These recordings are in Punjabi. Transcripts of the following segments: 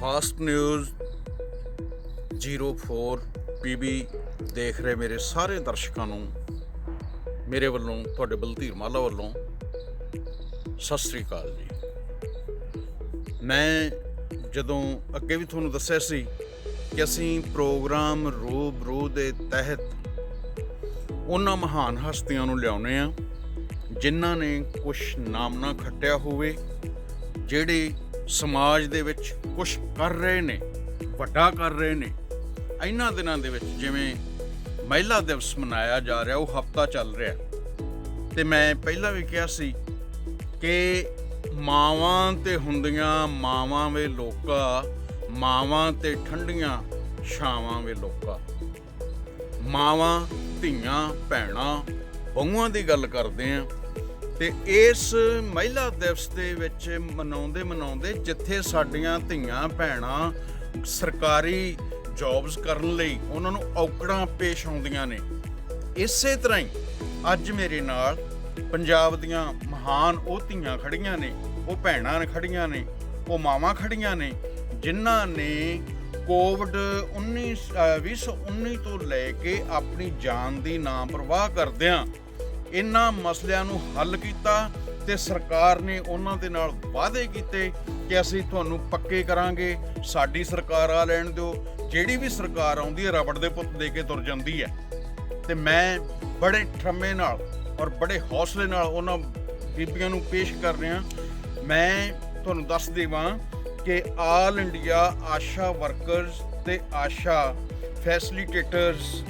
ਫਾਸਟ ਨਿਊਜ਼ 04 ਪੀਬੀ ਦੇਖ ਰਹੇ ਮੇਰੇ ਸਾਰੇ ਦਰਸ਼ਕਾਂ ਨੂੰ, ਮੇਰੇ ਵੱਲੋਂ, ਤੁਹਾਡੇ ਬਲਧੀਰ ਮਾਲਾ ਵੱਲੋਂ ਸਤਿ ਸ੍ਰੀ ਅਕਾਲ ਜੀ। ਮੈਂ ਜਦੋਂ ਅੱਗੇ ਵੀ ਤੁਹਾਨੂੰ ਦੱਸਿਆ ਸੀ ਕਿ ਅਸੀਂ ਪ੍ਰੋਗਰਾਮ ਰੂਬਰੂ ਦੇ ਤਹਿਤ ਉਹਨਾਂ ਮਹਾਨ ਹਸਤੀਆਂ ਨੂੰ ਲਿਆਉਨੇ ਆ, ਜਿਨ੍ਹਾਂ ਨੇ ਕੁਝ ਨਾਮਨਾ ਖੱਟਿਆ ਹੋਵੇ, ਜਿਹੜੇ ਸਮਾਜ ਦੇ ਵਿੱਚ ਕੁਝ ਕਰ ਰਹੇ ਨੇ, ਵੱਡਾ ਕਰ ਰਹੇ ਨੇ। ਇਹਨਾਂ ਦਿਨਾਂ ਦੇ ਵਿੱਚ ਜਿਵੇਂ ਮਹਿਲਾ ਦਿਵਸ ਮਨਾਇਆ ਜਾ ਰਿਹਾ, ਉਹ ਹਫਤਾ ਚੱਲ ਰਿਹਾ। ਤੇ ਮੈਂ ਪਹਿਲਾਂ ਵੀ ਕਿਹਾ ਸੀ ਕਿ ਮਾਵਾਂ ਤੇ ਹੁੰਦੀਆਂ ਮਾਵਾਂ ਵੇ ਲੋਕਾ, ਮਾਵਾਂ ਤੇ ਠੰਡੀਆਂ ਛਾਵਾਂ ਵੇ ਲੋਕਾ। ਮਾਵਾਂ, ਧੀਆਂ, ਭੈਣਾਂ, ਬਹੂਆਂ ਦੀ ਗੱਲ ਕਰਦੇ ਆ। ਤੇ ਇਸ ਮਹਿਲਾ ਦਿਵਸ ਦੇ ਵਿੱਚ ਮਨਾਉਂਦੇ ਮਨਾਉਂਦੇ ਜਿੱਥੇ ਸਾਡੀਆਂ ਧੀਆਂ ਭੈਣਾਂ ਸਰਕਾਰੀ ਜੌਬਸ ਕਰਨ ਲਈ ਉਹਨਾਂ ਨੂੰ ਔਕੜਾਂ ਪੇਸ਼ ਆਉਂਦੀਆਂ ਨੇ। ਇਸੇ ਤਰ੍ਹਾਂ ਹੀ ਅੱਜ ਮੇਰੇ ਨਾਲ ਪੰਜਾਬ ਦੀਆਂ ਮਹਾਨ ਉਹ ਧੀਆਂ ਖੜੀਆਂ ਨੇ ਉਹ ਭੈਣਾਂ ਨੇ ਖੜੀਆਂ ਨੇ ਉਹ ਮਾਵਾਂ ਖੜੀਆਂ ਨੇ ਜਿਨ੍ਹਾਂ ਨੇ ਕੋਵਿਡ 19 ਅ, 2019 ਤੋਂ ਲੈ ਕੇ ਆਪਣੀ ਜਾਨ ਦੀ ਨਾ ਪਰਵਾਹ ਕਰਦਿਆਂ ਇਹਨਾਂ ਮਸਲਿਆਂ ਨੂੰ ਹੱਲ ਕੀਤਾ ਤੇ ਸਰਕਾਰ ਨੇ ਉਹਨਾਂ ਦੇ ਨਾਲ ਵਾਅਦੇ ਕੀਤੇ ਕਿ ਅਸੀਂ ਤੁਹਾਨੂੰ ਪੱਕੇ ਕਰਾਂਗੇ, ਸਾਡੀ ਸਰਕਾਰ ਆ ਲੈਣ ਦਿਓ, ਜਿਹੜੀ ਵੀ ਸਰਕਾਰ ਆਉਂਦੀ ਹੈ ਰਬੜ ਦੇ ਪੁੱਤ ਦੇ ਕੇ ਤੁਰ ਜਾਂਦੀ ਹੈ। ਤੇ ਮੈਂ ਬੜੇ ਠਰਮੇ ਨਾਲ ਔਰ ਬੜੇ ਹੌਸਲੇ ਨਾਲ ਉਹਨਾਂ ਬੀਬੀਆਂ ਨੂੰ ਪੇਸ਼ ਕਰ ਰਿਹਾ। ਮੈਂ ਤੁਹਾਨੂੰ ਦੱਸ ਦੇਵਾਂ ਕਿ ਆਲ ਇੰਡੀਆ ਆਸ਼ਾ ਵਰਕਰਸ ਤੇ ਆਸ਼ਾ ਫੈਸਿਲਿਟੇਟਰਸ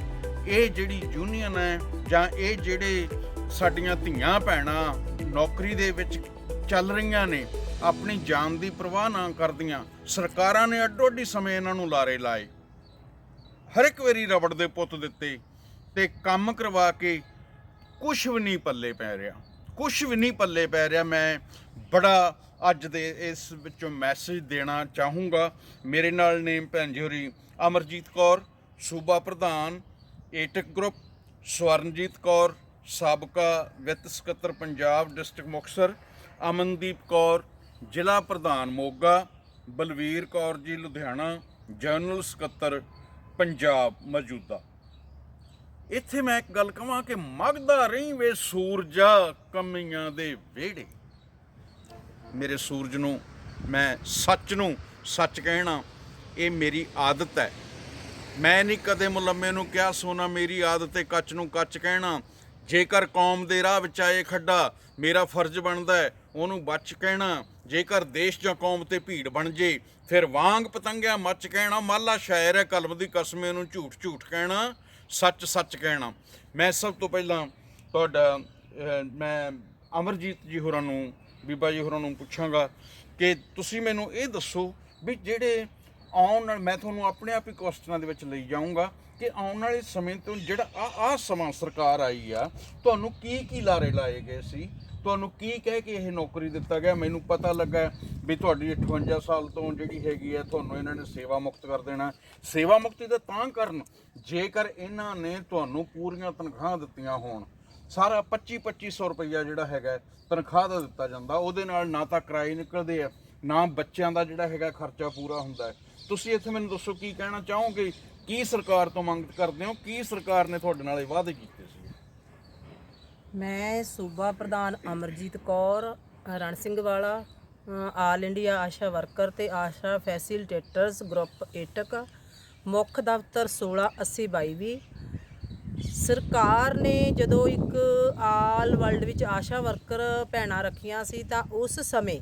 ਇਹ ਜਿਹੜੀ ਯੂਨੀਅਨ ਹੈ ਜਾਂ ਇਹ ਜਿਹੜੇ ਸਾਡੀਆਂ ਧੀਆਂ ਭੈਣਾਂ ਨੌਕਰੀ ਦੇ ਵਿੱਚ ਚੱਲ ਰਹੀਆਂ ਨੇ, ਆਪਣੀ ਜਾਨ ਦੀ ਪਰਵਾਹ ਨਾ ਕਰਦੀਆਂ, ਸਰਕਾਰਾਂ ਨੇ ਅੱਡੋ ਅੱਡੀ ਸਮੇਂ ਇਹਨਾਂ ਨੂੰ ਲਾਰੇ ਲਾਏ। ਹਰ ਇੱਕ ਵਾਰੀ ਰਬੜ ਦੇ ਪੁੱਤ ਦਿੱਤੇ ਤੇ ਕੰਮ ਕਰਵਾ ਕੇ ਕੁਝ ਵੀ ਨਹੀਂ ਪੱਲੇ ਪੈ ਰਿਹਾ। ਕੁਝ ਵੀ ਨਹੀਂ ਪੱਲੇ ਪੈ ਰਿਹਾ। ਮੈਂ ਬੜਾ ਅੱਜ ਦੇ ਇਸ ਵਿੱਚੋਂ ਮੈਸੇਜ ਦੇਣਾ ਚਾਹੂੰਗਾ। ਮੇਰੇ ਨਾਲ ਨੇਮ ਭੈਣ ਜੀ ਹੋਰੀ ਅਮਰਜੀਤ ਕੌਰ, ਸੂਬਾ ਪ੍ਰਧਾਨ, ਏਟਕ ਗਰੁੱਪ ਸਵਰਨਜੀਤ ਕੌਰ ਸਾਬਕਾ ਵਿੱਤ ਸਕੱਤਰ ਪੰਜਾਬ ਡਿਸਟ੍ਰਿਕਟ ਮੁਕਤਸਰ, ਅਮਨਦੀਪ ਕੌਰ, ਜ਼ਿਲ੍ਹਾ ਪ੍ਰਧਾਨ ਮੋਗਾ, ਬਲਵੀਰ ਕੌਰ ਜੀ, ਲੁਧਿਆਣਾ, ਜਨਰਲ ਸਕੱਤਰ ਪੰਜਾਬ ਮੌਜੂਦਾ। ਇੱਥੇ ਮੈਂ ਇੱਕ ਗੱਲ ਕਹਾਂ ਕਿ ਮਗਦਾ ਰਹੀ ਵੇ ਸੂਰਜਾ ਕਮੀਆਂ ਦੇ ਵਿਹੜੇ। ਮੇਰੇ ਸੂਰਜ ਨੂੰ, ਮੈਂ ਸੱਚ ਨੂੰ ਸੱਚ ਕਹਿਣਾ, ਇਹ ਮੇਰੀ ਆਦਤ ਹੈ। ਮੈਂ ਨਹੀਂ ਕਦੇ ਮੁਲੰਮੇ ਨੂੰ ਕਿਹਾ, ਸੋਨਾ ਮੇਰੀ ਆਦਤ ਹੈ ਕੱਚ ਨੂੰ ਕੱਚ ਕਹਿਣਾ। ਜੇਕਰ ਕੌਮ ਦੇ ਰਾਹ ਵਿੱਚ ਆਏ ਖੱਡਾ, ਮੇਰਾ ਫਰਜ਼ ਬਣਦਾ ਹੈ, ਉਹਨੂੰ ਬਚ ਕਹਿਣਾ। ਜੇਕਰ ਦੇਸ਼ ਜਾਂ ਕੌਮ ਤੇ ਭੀੜ ਬਣ ਜੇ, ਫਿਰ ਵਾਂਗ ਪਤੰਗਿਆ ਮੱਚ ਕਹਿਣਾ, ਮਾਲਾ ਸ਼ਾਇਰ ਹੈ, ਕਲਮ ਦੀ ਕਸਮੇ ਨੂੰ ਝੂਠ ਝੂਠ ਕਹਿਣਾ, ਸੱਚ ਸੱਚ ਕਹਿਣਾ। ਮੈਂ ਸਭ ਤੋਂ ਪਹਿਲਾਂ ਤੁਹਾਡਾ ਮੈਂ ਅਮਰਜੀਤ ਜੀ ਹੋਰਾਂ ਨੂੰ, ਬੀਬਾ ਜੀ ਹੋਰਾਂ ਨੂੰ ਪੁੱਛਾਂਗਾ ਕਿ ਤੁਸੀਂ ਮੈਨੂੰ ਇਹ ਦੱਸੋ ਵੀ ਜਿਹੜੇ ਆਉਣ ਨਾਲ ਮੈਂ ਤੁਹਾਨੂੰ ਆਪਣੇ ਆਪ ਹੀ ਕੁਐਸਚਨਾਂ ਦੇ ਵਿੱਚ ਲਈ ਜਾਊਂਗਾ। ਕਿ ਆਉਣ ਵਾਲੇ ਸਮੇਂ ਤੋਂ ਜਿਹੜਾ ਆ ਆ ਸਮਾਂ ਸਰਕਾਰ ਆਈ ਆ, ਤੁਹਾਨੂੰ ਕੀ ਕੀ ਲਾਰੇ ਲਾਏ ਗਏ ਸੀ? ਤੁਹਾਨੂੰ ਕੀ ਕਹਿ ਕੇ ਇਹ ਨੌਕਰੀ ਦਿੱਤਾ ਗਿਆ? ਮੈਨੂੰ ਪਤਾ ਲੱਗਾ ਵੀ ਤੁਹਾਡੀ 58 ਸਾਲ ਤੋਂ ਜਿਹੜੀ ਹੈਗੀ ਹੈ ਤੁਹਾਨੂੰ ਇਹਨਾਂ ਨੇ ਸੇਵਾ ਮੁਕਤ ਕਰ ਦੇਣਾ। ਸੇਵਾ ਮੁਕਤੀ ਤਾਂ ਤਾਂ ਕਰਨ, ਜੇਕਰ ਇਹਨਾਂ ਨੇ ਤੁਹਾਨੂੰ ਪੂਰੀਆਂ ਤਨਖਾਹਾਂ ਦਿੱਤੀਆਂ ਹੋਣ, ਸਾਰਾ 25 2500 ਰੁਪਈਆ ਜਿਹੜਾ ਹੈਗਾ, ਤਨਖਾਹ ਦਾ ਦਿੱਤਾ ਜਾਂਦਾ। ਉਹਦੇ ਨਾਲ ਨਾ ਤਾਂ ਕਿਰਾਏ ਨਿਕਲਦੇ ਆ, ਨਾ ਬੱਚਿਆਂ ਦਾ ਜਿਹੜਾ ਹੈਗਾ ਖਰਚਾ ਪੂਰਾ ਹੁੰਦਾ। ਹੈ ਤੁਸੀਂ ਇੱਥੇ ਮੈਨੂੰ ਦੱਸੋ ਕੀ ਕਹਿਣਾ ਚਾਹੋਗੇ? ਕੀ ਸਰਕਾਰ ਤੋਂ ਮੰਗ ਕਰਦੇ ਹੋ? ਕੀ ਸਰਕਾਰ ਨੇ ਤੁਹਾਡੇ ਨਾਲ ਇਹ ਵਾਅਦੇ ਕੀਤੇ ਸੀ? ਮੈਂ ਸੂਬਾ ਪ੍ਰਧਾਨ ਅਮਰਜੀਤ ਕੌਰ, ਰਣ ਸਿੰਘ ਵਾਲਾ ਆਲ ਇੰਡੀਆ ਆਸ਼ਾ ਵਰਕਰ ਤੇ ਆਸ਼ਾ ਫੈਸਿਲਿਟੇਟਰਸ ਗਰੁੱਪ ਏਟਕ, ਮੁੱਖ ਦਫ਼ਤਰ 168022 ਸਰਕਾਰ ਨੇ ਜਦੋਂ ਇੱਕ ਆਲ ਵਰਲਡ ਵਿੱਚ ਆਸ਼ਾ ਵਰਕਰ ਭੈਣਾਂ ਰੱਖੀਆਂ ਸੀ ਤਾਂ ਉਸ ਸਮੇਂ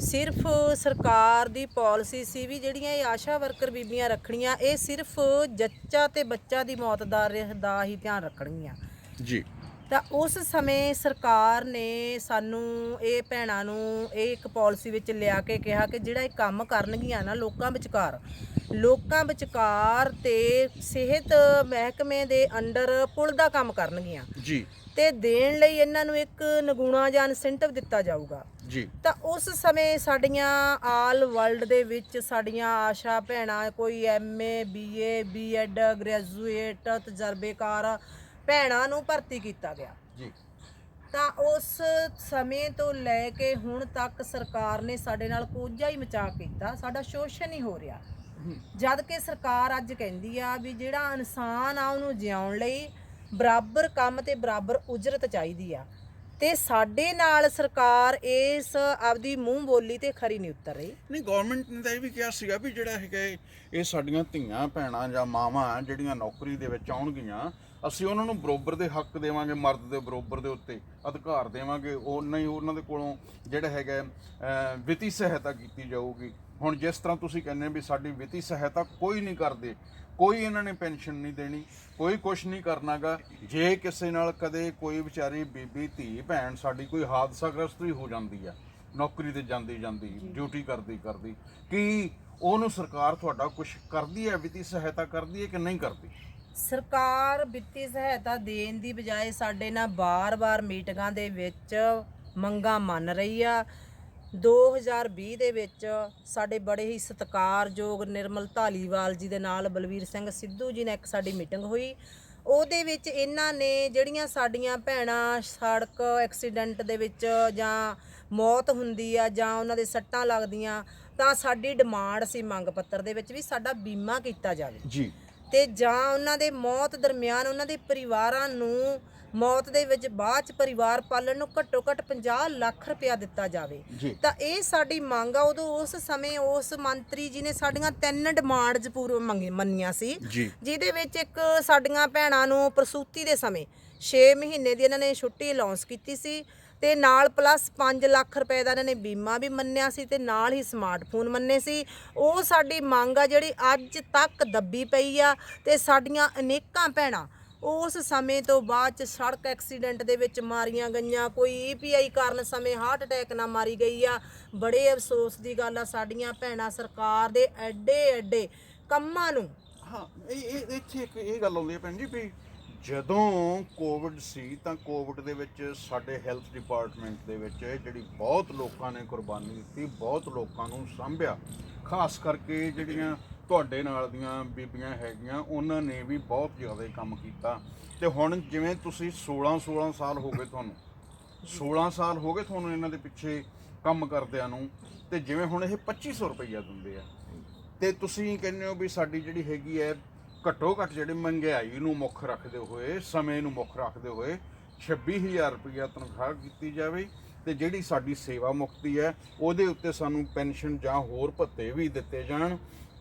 ਸਿਰਫ ਸਰਕਾਰ ਦੀ ਪਾਲਿਸੀ ਸੀ ਵੀ ਜਿਹੜੀਆਂ ਇਹ ਆਸ਼ਾ ਵਰਕਰ ਬੀਬੀਆਂ ਰੱਖਣੀਆਂ, ਇਹ ਸਿਰਫ ਜੱਚਾ ਤੇ ਬੱਚਾ ਦੀ ਮੌਤ ਦਾ ਰ- ਦਾ ਹੀ ਧਿਆਨ ਰੱਖਣਗੀਆਂ। ਜੀ। ਤਾਂ ਉਸ ਸਮੇਂ ਸਰਕਾਰ ਨੇ ਸਾਨੂੰ ਇਹ ਭੈਣਾਂ ਨੂੰ ਇਹ ਇੱਕ ਪਾਲਿਸੀ ਵਿੱਚ ਲਿਆ ਕੇ ਕਿਹਾ ਕਿ ਜਿਹੜਾ ਇਹ ਕੰਮ ਕਰਨਗੀਆਂ ਨਾ ਲੋਕਾਂ ਵਿਚਕਾਰ ਲੋਕਾਂ ਵਿਚਕਾਰ ਤੇ ਸਿਹਤ ਮਹਿਕਮੇ ਦੇ ਅੰਡਰ ਪੁਲ ਦਾ ਕੰਮ ਕਰਨਗੀਆਂ। ਜੀ। ਤੇ ਦੇਣ ਲਈ ਇਹਨਾਂ ਨੂੰ ਇੱਕ ਨਗੂਣਾ ਜਾਂ ਇਨਸੈਂਟਿਵ ਦਿੱਤਾ ਜਾਊਗਾ। ਜੀ। ਤਾਂ ਉਸ ਸਮੇਂ ਸਾਡੀਆਂ ਆਲ ਵਰਲਡ ਦੇ ਵਿੱਚ ਸਾਡੀਆਂ ਆਸ਼ਾ ਭੈਣਾਂ ਕੋਈ ਐਮਏ ਬੀਏ ਬੀਐਡ ਗ੍ਰੈਜੂਏਟ ਤਜਰਬੇਕਾਰ ਭੈਣਾਂ ਨੂੰ ਭਰਤੀ ਕੀਤਾ ਗਿਆ। ਜੀ। ਤਾਂ ਉਸ ਸਮੇਂ ਤੋਂ ਲੈ ਕੇ ਹੁਣ ਤੱਕ ਸਰਕਾਰ ਨੇ ਸਾਡੇ ਨਾਲ ਕੋਝਾ ਹੀ ਮਚਾ ਕੀਤਾ। ਸਾਡਾ ਸ਼ੋਸ਼ਣ ਹੀ ਹੋ ਰਿਹਾ। ਜਦ ਕਿ ਸਰਕਾਰ ਅੱਜ ਕਹਿੰਦੀ ਆ ਵੀ ਜਿਹੜਾ ਇਨਸਾਨ ਆ ਉਹਨੂੰ ਜਿਉਣ ਲਈ ਬਰਾਬਰ ਕੰਮ ਤੇ ਬਰਾਬਰ ਉਜਰਤ ਚਾਹੀਦੀ ਆ। ਤੇ ਸਾਡੇ ਨਾਲ ਸਰਕਾਰ ਇਸ ਆਪਦੀ ਮੂੰਹ ਬੋਲੀ ਤੇ ਖਰੀ ਨਹੀਂ ਉਤਰ ਰਹੀ। ਨਹੀਂ ਗਵਰਨਮੈਂਟ ਨੇ ਤਾਂ ਇਹ ਵੀ ਕਿਹਾ ਸੀਗਾ ਵੀ ਜਿਹੜਾ ਹੈਗਾ ਇਹ- ਇਹ ਸਾਡੀਆਂ ਧੀਆਂ ਭੈਣਾਂ ਜਾਂ ਮਾਵਾਂ ਜਿਹੜੀਆਂ ਨੌਕਰੀ ਦੇ ਵਿੱਚ ਆਉਣਗੀਆਂ ਅਸੀਂ ਉਹਨਾਂ ਨੂੰ ਬਰੋਬਰ ਦੇ ਹੱਕ ਦੇਵਾਂਗੇ ਮਰਦ ਦੇ ਬਰੋਬਰ ਦੇ ਉੱਤੇ ਅਧਿਕਾਰ ਦੇਵਾਂਗੇ। ਉਹਨਾਂ ਹੀ ਉਹਨਾਂ ਦੇ ਕੋਲੋਂ ਜਿਹੜਾ ਹੈਗਾ ਵਿੱਤੀ ਸਹਾਇਤਾ ਕੀਤੀ ਜਾਊਗੀ। ਹੁਣ ਜਿਸ ਤਰ੍ਹਾਂ ਤੁਸੀਂ ਕਹਿੰਦੇ ਹੋ ਵੀ ਸਾਡੀ ਵਿੱਤੀ ਸਹਾਇਤਾ ਕੋਈ ਨਹੀਂ ਕਰਦੇ ਕੋਈ ਇਹਨਾਂ ਨੇ ਪੈਨਸ਼ਨ ਨਹੀਂ ਦੇਣੀ ਕੋਈ ਕੁਝ ਨਹੀਂ ਕਰਨਾਗਾ। ਜੇ ਕਿਸੇ ਨਾਲ ਕਦੇ ਕੋਈ ਵਿਚਾਰੀ ਬੀਬੀ ਧੀ ਭੈਣ ਸਾਡੀ ਕੋਈ ਹਾਦਸਾਗ੍ਰਸਤ ਵੀ ਹੋ ਜਾਂਦੀ ਆ ਨੌਕਰੀ ਤੇ ਜਾਂਦੀ ਜਾਂਦੀ ਡਿਊਟੀ ਕਰਦੀ ਕਰਦੀ ਕੀ ਉਹਨੂੰ ਸਰਕਾਰ ਤੁਹਾਡਾ ਕੁਝ ਕਰਦੀ ਹੈ ਵਿੱਤੀ ਸਹਾਇਤਾ ਕਰਦੀ ਹੈ ਕਿ ਨਹੀਂ ਕਰਦੀ? ਸਰਕਾਰ ਵਿੱਤੀ ਸਹਾਇਤਾ ਦੇਣ ਦੀ ਬਜਾਏ ਸਾਡੇ ਨਾਲ ਬਾਰ-ਬਾਰ ਮੀਟਿੰਗਾਂ ਦੇ ਵਿੱਚ ਮੰਗਾਂ ਮੰਨ ਰਹੀ ਆ। 2020 ਦੇ ਵਿੱਚ ਸਾਡੇ ਬੜੇ ਹੀ ਸਤਿਕਾਰਯੋਗ ਨਿਰਮਲ ਧਾਲੀਵਾਲ ਜੀ ਦੇ ਨਾਲ ਬਲਵੀਰ ਸਿੰਘ ਸਿੱਧੂ ਜੀ ਨਾਲ ਇੱਕ ਸਾਡੀ ਮੀਟਿੰਗ ਹੋਈ। ਉਹਦੇ ਵਿੱਚ ਇਹਨਾਂ ਨੇ ਜਿਹੜੀਆਂ ਸਾਡੀਆਂ ਭੈਣਾਂ ਸੜਕ ਐਕਸੀਡੈਂਟ ਦੇ ਵਿੱਚ ਜਾਂ ਮੌਤ ਹੁੰਦੀ ਆ ਜਾਂ ਉਹਨਾਂ ਦੇ ਸੱਟਾਂ ਲੱਗਦੀਆਂ ਤਾਂ ਸਾਡੀ ਡਿਮਾਂਡ ਸੀ ਮੰਗ ਪੱਤਰ ਦੇ ਵਿੱਚ ਵੀ ਸਾਡਾ ਬੀਮਾ ਕੀਤਾ ਜਾਵੇ। ਜੀ। ਤੇ ਜਾਂ ਉਹਨਾਂ ਦੇ ਮੌਤ ਦਰਮਿਆਨ ਉਹਨਾਂ ਦੇ ਪਰਿਵਾਰਾਂ ਨੂੰ ਮੌਤ ਦੇ ਵਿੱਚ ਬਾਅਦ ਚ ਪਰਿਵਾਰ ਪਾਲਣ ਨੂੰ ਘੱਟੋ ਘੱਟ 50 ਲੱਖ ਰੁਪਇਆ ਦਿੱਤਾ ਜਾਵੇ। ਤਾਂ ਇਹ ਸਾਡੀ ਮੰਗ ਆ ਉਦੋਂ ਉਸ ਸਮੇਂ ਉਸ ਮੰਤਰੀ ਜੀ ਨੇ ਸਾਡੀਆਂ ਤਿੰਨ ਡਿਮਾਂਡਸ ਪੂਰ ਮੰਗੀ ਮੰਨੀਆਂ ਸੀ। ਜਿਹਦੇ ਵਿੱਚ ਇੱਕ ਸਾਡੀਆਂ ਭੈਣਾਂ ਨੂੰ ਪ੍ਰਸੂਤੀ ਦੇ ਸਮੇਂ 6 ਮਹੀਨੇ ਦੀ ਇਹਨਾਂ ਨੇ ਛੁੱਟੀ ਅਲਾਉਂਸ ਕੀਤੀ ਸੀ। ਤੇ ਨਾਲ ਪਲੱਸ 5 ਲੱਖ ਰੁਪਏ ਦਾ ਇਹਨਾਂ ਨੇ ਬੀਮਾ ਵੀ ਮੰਨਿਆ ਸੀ ਤੇ ਨਾਲ ਹੀ ਸਮਾਰਟਫੋਨ ਮੰਨੇ ਸੀ। ਉਹ ਸਾਡੀ ਮੰਗ ਆ ਜਿਹੜੀ ਅੱਜ ਤੱਕ ਦੱਬੀ ਪਈ ਆ ਤੇ ਸਾਡੀਆਂ ਅਨੇਕਾਂ ਭੈਣਾਂ ਉਸ ਸਮੇਂ ਤੋਂ ਬਾਅਦ ਚ ਸੜਕ ਐਕਸੀਡੈਂਟ ਦੇ ਵਿੱਚ ਮਾਰੀਆਂ ਗਈਆਂ। ਕੋਈ ਈਪੀਆਈ ਕਾਰਨ ਸਮੇਂ ਹਾਰਟ ਅਟੈਕ ਨਾਲ ਮਾਰੀ ਗਈ ਆ। ਬੜੇ ਅਫਸੋਸ ਦੀ ਗੱਲ ਆ, ਸਾਡੀਆਂ ਭੈਣਾਂ ਸਰਕਾਰ ਦੇ ਐਡੇ ਐਡੇ ਕੰਮਾਂ ਨੂੰ ਹਾਂ, ਇਹ ਇਹ ਇੱਥੇ ਇੱਕ ਇਹ ਗੱਲ ਆਉਂਦੀ ਹੈ ਭੈਣ ਜੀ ਵੀ ਜਦੋਂ ਕੋਵਿਡ ਸੀ ਤਾਂ ਕੋਵਿਡ ਦੇ ਵਿੱਚ ਸਾਡੇ ਹੈਲਥ ਡਿਪਾਰਟਮੈਂਟ ਦੇ ਵਿੱਚ ਜਿਹੜੀ ਬਹੁਤ ਲੋਕਾਂ ਨੇ ਕੁਰਬਾਨੀ ਦਿੱਤੀ, ਬਹੁਤ ਲੋਕਾਂ ਨੂੰ ਸੰਭਿਆ। ਖਾਸ ਕਰਕੇ ਜਿਹੜੀਆਂ ਤੁਹਾਡੇ ਨਾਲ ਦੀਆਂ ਬੀਬੀਆਂ ਹੈਗੀਆਂ, ਉਹਨਾਂ ਨੇ ਵੀ ਬਹੁਤ ਜ਼ਿਆਦਾ ਕੰਮ ਕੀਤਾ। ਤੇ ਹੁਣ ਜਿਵੇਂ ਤੁਸੀਂ 16 16 ਸਾਲ ਹੋ ਗਏ ਤੁਹਾਨੂੰ 16 ਸਾਲ ਹੋ ਗਏ ਤੁਹਾਨੂੰ ਇਹਨਾਂ ਦੇ ਪਿੱਛੇ ਕੰਮ ਕਰਦਿਆਂ ਨੂੰ, ਤੇ ਜਿਵੇਂ ਹੁਣ ਇਹ 2500 ਰੁਪਈਆ ਦਿੰਦੇ ਆ। ਤੇ ਤੁਸੀਂ ਕਹਿੰਦੇ ਹੋ ਵੀ ਸਾਡੀ ਜਿਹੜੀ ਹੈਗੀ ਹੈ ਘੱਟੋ ਘੱਟ ਜਿਹੜੀ ਮਹਿੰਗਾਈ ਨੂੰ ਮੁੱਖ ਰੱਖਦੇ ਹੋਏ, ਸਮੇਂ ਨੂੰ ਮੁੱਖ ਰੱਖਦੇ ਹੋਏ 26000 ਰੁਪਇਆ ਤਨਖਾਹ ਕੀਤੀ ਜਾਵੇ ਤੇ ਜਿਹੜੀ ਸਾਡੀ ਸੇਵਾ ਮੁਕਤੀ ਹੈ, ਉਹਦੇ ਉੱਤੇ ਸਾਨੂੰ ਪੈਨਸ਼ਨ ਜਾਂ ਹੋਰ ਭੱਤੇ ਵੀ ਦਿੱਤੇ ਜਾਣ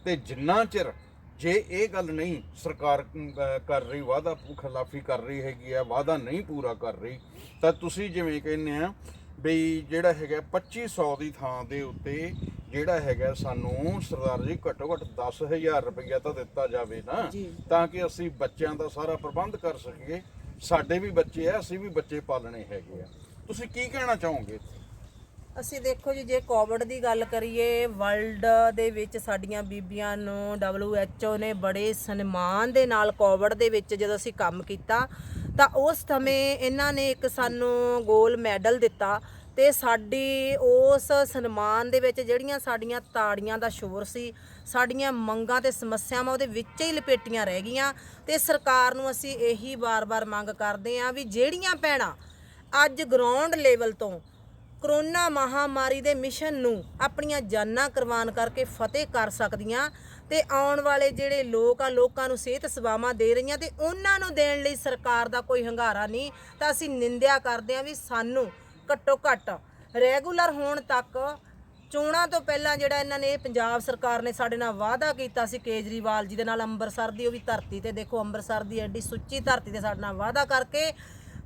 ਤੇ ਜਿੰਨਾ ਚਿਰ ਜੇ ਇਹ ਗੱਲ ਨਹੀਂ ਸਰਕਾਰ ਕਰ ਰਹੀ, ਵਾਅਦਾ ਖਿਲਾਫੀ ਕਰ ਰਹੀ ਹੈਗੀ ਆ ਵਾਅਦਾ ਨਹੀਂ ਪੂਰਾ ਕਰ ਰਹੀ, ਤਾਂ ਤੁਸੀਂ ਜਿਵੇਂ ਕਹਿੰਦੇ ਆ ਬਈ ਜਿਹੜਾ ਹੈਗਾ 2500 ਦੀ ਥਾਂ ਦੇ ਉੱਤੇ ਜਿਹੜਾ ਹੈਗਾ ਸਾਨੂੰ ਸਰਦਾਰ ਜੀ ਘੱਟੋ ਘੱਟ 10000 ਰੁਪਈਆ ਤਾਂ ਦਿੱਤਾ ਜਾਵੇ ਨਾ। ਤਾਂ ਕਿ ਅਸੀਂ ਬੱਚਿਆਂ ਦਾ ਸਾਰਾ ਪ੍ਰਬੰਧ ਕਰ ਸਕੀਏ। ਸਾਡੇ ਵੀ ਬੱਚੇ ਆ ਅਸੀਂ ਵੀ ਬੱਚੇ ਪਾਲਣੇ ਹੈਗੇ ਆ। ਤੁਸੀਂ ਕੀ ਕਹਿਣਾ ਚਾਹੋਗੇ? ਅਸੀਂ ਦੇਖੋ ਜੀ ਜੇ ਕੋਵਿਡ ਦੀ ਗੱਲ ਕਰੀਏ ਵਰਲਡ ਦੇ ਵਿੱਚ ਸਾਡੀਆਂ ਬੀਬੀਆਂ ਨੂੰ WHO ਨੇ ਬੜੇ ਸਨਮਾਨ ਦੇ ਨਾਲ ਕੋਵਿਡ ਦੇ ਵਿੱਚ ਜਦੋਂ ਅਸੀਂ ਕੰਮ ਕੀਤਾ ਤਾਂ ਉਸ ਸਮੇਂ ਇਹਨਾਂ ਨੇ ਇੱਕ ਸਾਨੂੰ 골ਡ ਮੈਡਲ ਦਿੱਤਾ ਤੇ ਸਾਡੀ ਉਸ ਸਨਮਾਨ ਦੇ ਵਿੱਚ ਜਿਹੜੀਆਂ ਸਾਡੀਆਂ ਤਾੜੀਆਂ ਦਾ ਸ਼ੋਰ ਸੀ, ਸਾਡੀਆਂ ਮੰਗਾਂ ਤੇ ਸਮੱਸਿਆਵਾਂ ਉਹਦੇ ਵਿੱਚ ਹੀ ਲਪੇਟੀਆਂ ਰਹਿ ਗਈਆਂ ਤੇ ਸਰਕਾਰ ਨੂੰ ਅਸੀਂ ਇਹੀ ਵਾਰ-ਵਾਰ ਮੰਗ ਕਰਦੇ ਆਂ ਵੀ ਜਿਹੜੀਆਂ ਭੈਣਾਂ ਅੱਜ ਗਰਾਊਂਡ ਲੈਵਲ ਤੋਂ ਕਰੋਨਾ ਮਹਾਮਾਰੀ ਦੇ ਮਿਸ਼ਨ ਨੂੰ ਆਪਣੀਆਂ ਜਾਨਾਂ ਕੁਰਬਾਨ ਕਰਕੇ ਫਤਿਹ ਕਰ ਸਕਦੀਆਂ ਤੇ ਆਉਣ ਵਾਲੇ ਜਿਹੜੇ ਲੋਕ ਆ, ਲੋਕਾਂ ਨੂੰ ਸਿਹਤ ਸੇਵਾਵਾਂ ਦੇ ਰਹੀਆਂ ਤੇ ਉਹਨਾਂ ਨੂੰ ਦੇਣ ਲਈ ਸਰਕਾਰ ਦਾ ਕੋਈ ਹੰਗਾਰਾ ਨਹੀਂ, ਤਾਂ ਅਸੀਂ ਨਿੰਦਿਆ ਕਰਦੇ ਹਾਂ ਵੀ ਸਾਨੂੰ ਘੱਟੋ ਘੱਟ ਰੈਗੂਲਰ ਹੋਣ ਤੱਕ ਚੋਣਾਂ ਤੋਂ ਪਹਿਲਾਂ ਜਿਹੜਾ ਇਹਨਾਂ ਨੇ ਪੰਜਾਬ ਸਰਕਾਰ ਨੇ ਸਾਡੇ ਨਾਲ ਵਾਅਦਾ ਕੀਤਾ ਸੀ ਕੇਜਰੀਵਾਲ ਜੀ ਦੇ ਨਾਲ ਅੰਮ੍ਰਿਤਸਰ ਦੀ, ਉਹ ਵੀ ਧਰਤੀ ਤੇ ਦੇਖੋ ਅੰਮ੍ਰਿਤਸਰ ਦੀ ਐਡੀ ਸੁੱਚੀ ਧਰਤੀ ਤੇ ਸਾਡੇ ਨਾਲ ਵਾਅਦਾ ਕਰਕੇ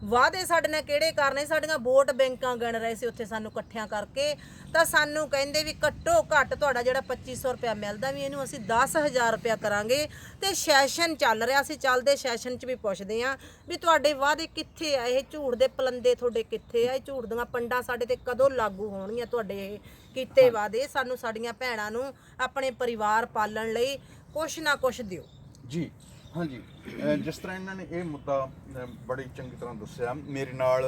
ਵਾਅਦੇ ਸਾਡੇ ਨਾਲ ਕਿਹੜੇ ਕਰਨੇ ਸਾਡੀਆਂ ਵੋਟ ਬੈਂਕਾਂ ਗਿਣ ਰਹੇ ਸੀ ਉੱਥੇ ਸਾਨੂੰ ਇਕੱਠਿਆਂ ਕਰਕੇ। ਤਾਂ ਸਾਨੂੰ ਕਹਿੰਦੇ ਵੀ ਘੱਟੋ ਘੱਟ ਤੁਹਾਡਾ ਜਿਹੜਾ 2500 ਰੁਪਇਆ ਮਿਲਦਾ ਵੀ ਇਹਨੂੰ ਅਸੀਂ 10000 ਰੁਪਇਆ ਕਰਾਂਗੇ। ਤੇ ਸੈਸ਼ਨ ਚੱਲ ਰਿਹਾ ਸੀ ਚੱਲਦੇ ਸੈਸ਼ਨ 'ਚ ਵੀ ਪੁੱਛਦੇ ਆ ਵੀ ਤੁਹਾਡੇ ਵਾਅਦੇ ਕਿੱਥੇ ਆ? ਇਹ ਝੂਠ ਦੇ ਪਲੰਦੇ ਤੁਹਾਡੇ ਕਿੱਥੇ ਆ? ਇਹ ਝੂਠ ਦੀਆਂ ਪੰਡਾਂ ਸਾਡੇ ਤੇ ਕਦੋਂ ਲਾਗੂ ਹੋਣਗੀਆਂ ਤੁਹਾਡੇ ਇਹ ਕੀਤੇ ਵਾਅਦੇ? ਸਾਨੂੰ ਸਾਡੀਆਂ ਭੈਣਾਂ ਨੂੰ ਆਪਣੇ ਪਰਿਵਾਰ ਪਾਲਣ ਲਈ ਕੁਛ ਨਾ ਕੁਛ ਦਿਓ। ਜੀ। ਹਾਂਜੀ। ਜਿਸ ਤਰ੍ਹਾਂ ਇਹਨਾਂ ਨੇ ਇਹ ਮੁੱਦਾ ਬੜੀ ਚੰਗੀ ਤਰ੍ਹਾਂ ਦੱਸਿਆ। ਮੇਰੇ ਨਾਲ